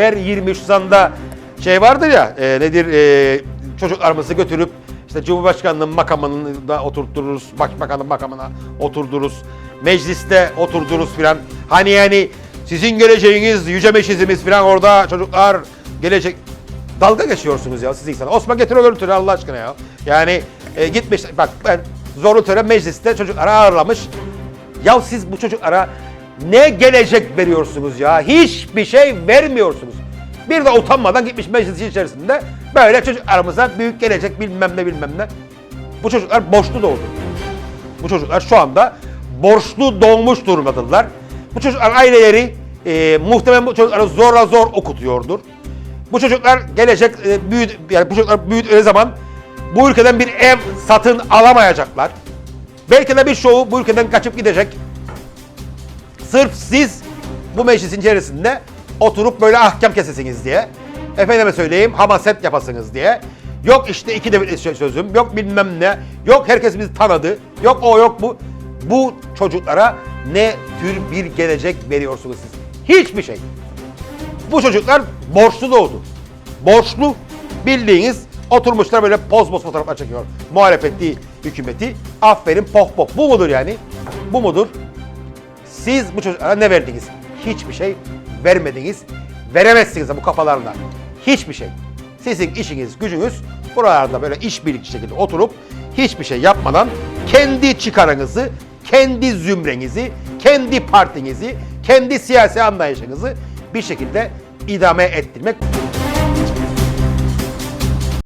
her 23 Nisan'da şey vardır ya e, nedir e, çocuklarımızı götürüp işte Cumhurbaşkanlığının makamında oturturuz, Başbakanın makamına oturduruz, mecliste oturduruz filan. Hani yani sizin geleceğiniz, yüce meşizimiz filan orada çocuklar gelecek. Dalga geçiyorsunuz ya siz insanlar. Osman getir o görüntüleri Allah aşkına ya. Yani e, gitmiş, bak ben zorlu töre mecliste çocukları ağırlamış. Ya siz bu çocuklara ne gelecek veriyorsunuz ya? Hiçbir şey vermiyorsunuz. Bir de utanmadan gitmiş meclisin içerisinde böyle çocuklarımıza büyük gelecek bilmem ne bilmem ne. Bu çocuklar borçlu doğdu. Bu çocuklar şu anda borçlu doğmuş durumdadırlar. Bu çocuklar aileleri e, muhtemelen bu çocukları zorla zor okutuyordur. Bu çocuklar gelecek e, büyüdü, yani bu çocuklar büyüdüğü zaman bu ülkeden bir ev satın alamayacaklar. Belki de bir çoğu bu ülkeden kaçıp gidecek. Sırf siz bu meclisin içerisinde oturup böyle ahkam kesesiniz diye. Efendime söyleyeyim hamaset yapasınız diye. Yok işte iki devlet sözüm, yok bilmem ne, yok herkes bizi tanıdı, yok o yok bu. Bu çocuklara ne tür bir gelecek veriyorsunuz siz? Hiçbir şey. Bu çocuklar borçlu doğdu. Borçlu bildiğiniz oturmuşlar böyle poz poz fotoğraflar çekiyor. Muhalefeti, hükümeti. Aferin poh poh. Bu mudur yani? Bu mudur? Siz bu çocuklara ne verdiniz? Hiçbir şey vermediniz. Veremezsiniz de bu kafalarla. Hiçbir şey. Sizin işiniz, gücünüz buralarda böyle işbirlikçi şekilde oturup hiçbir şey yapmadan kendi çıkarınızı, kendi zümrenizi, kendi partinizi, kendi siyasi anlayışınızı bir şekilde idame ettirmek